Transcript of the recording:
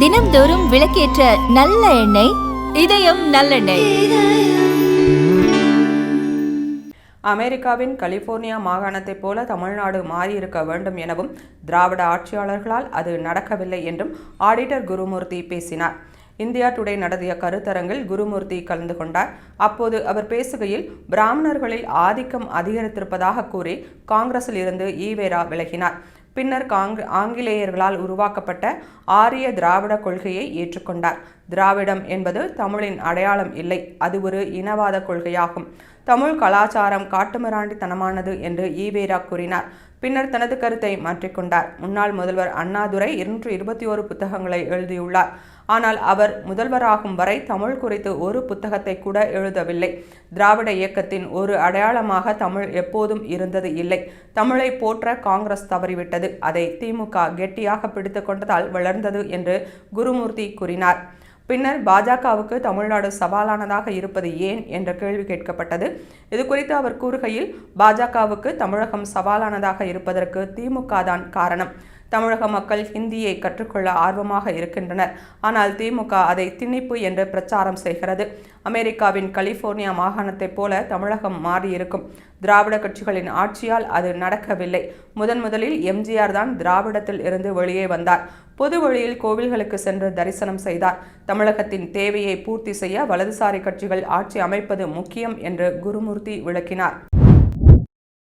தினம்தோறும் விளக்கேற்ற நல்ல எண்ணெய் இதயம் நல்லெண்ணெய். அமெரிக்காவின் கலிபோர்னியா மாகாணத்தைப் போல தமிழ்நாடு மாறியிருக்க வேண்டும் எனவும் திராவிட ஆட்சியாளர்களால் அது நடக்கவில்லை என்றும் ஆடிட்டர் குருமூர்த்தி பேசினார். இந்தியா டுடே நடத்திய கருத்தரங்கில் குருமூர்த்தி கலந்து கொண்டார். அப்போது அவர் பேசுகையில் பிராமணர்களில் ஆதிக்கம் அதிகரித்திருப்பதாக கூறி காங்கிரஸில் இருந்து ஈவேரா விலகினார். பின்னர் காங் ஆங்கிலேயர்களால் உருவாக்கப்பட்ட ஆரிய திராவிட கொள்கையை ஏற்றுக்கொண்டார். திராவிடம் என்பது தமிழின் அடையாளம் இல்லை. அது ஒரு இனவாத கொள்கையாகும். தமிழ் கலாச்சாரம் காட்டுமிராண்டித்தனமானது என்று ஈவேரா கூறினார். பின்னர் தனது கருத்தை மாற்றிக்கொண்டார். முன்னாள் முதல்வர் அண்ணாதுரை இருநூற்று இருபத்தி ஓரு புத்தகங்களை எழுதியுள்ளார். ஆனால் அவர் முதல்வராகும் வரை தமிழ் குறித்து ஒரு புத்தகத்தை கூட எழுதவில்லை. திராவிட இயக்கத்தின் ஒரு அடையாளமாக தமிழ் எப்போதும் இருந்தது இல்லை. தமிழை போற்ற காங்கிரஸ் தவறிவிட்டது. அதை திமுக கெட்டியாக பிடித்து கொண்டதால் வளர்ந்தது என்று குருமூர்த்தி கூறினார். பின்னர் பாஜகவுக்கு தமிழ்நாடு சவாலானதாக இருப்பது ஏன் என்ற கேள்வி கேட்கப்பட்டது. இது குறித்து அவர் கூறுகையில் பாஜகவுக்கு தமிழகம் சவாலானதாக இருப்பதற்கு திமுக தான் காரணம். தமிழக மக்கள் ஹிந்தியை கற்றுக்கொள்ள ஆர்வமாக இருக்கின்றனர். ஆனால் திமுக அதை திணிப்பு என்று பிரச்சாரம் செய்கிறது. அமெரிக்காவின் கலிபோர்னியா மாகாணத்தைப் போல தமிழகம் மாறியிருக்கும். திராவிட கட்சிகளின் ஆட்சியால் அது நடக்கவில்லை. முதன் முதலில் எம்ஜிஆர் தான் திராவிடத்தில் இருந்து வெளியே வந்தார். பொது வழியில் கோவில்களுக்கு சென்று தரிசனம் செய்தார். தமிழகத்தின் தேவையை பூர்த்தி செய்ய வலதுசாரி கட்சிகள் ஆட்சி அமைப்பது முக்கியம் என்று குருமூர்த்தி விளக்கினார்.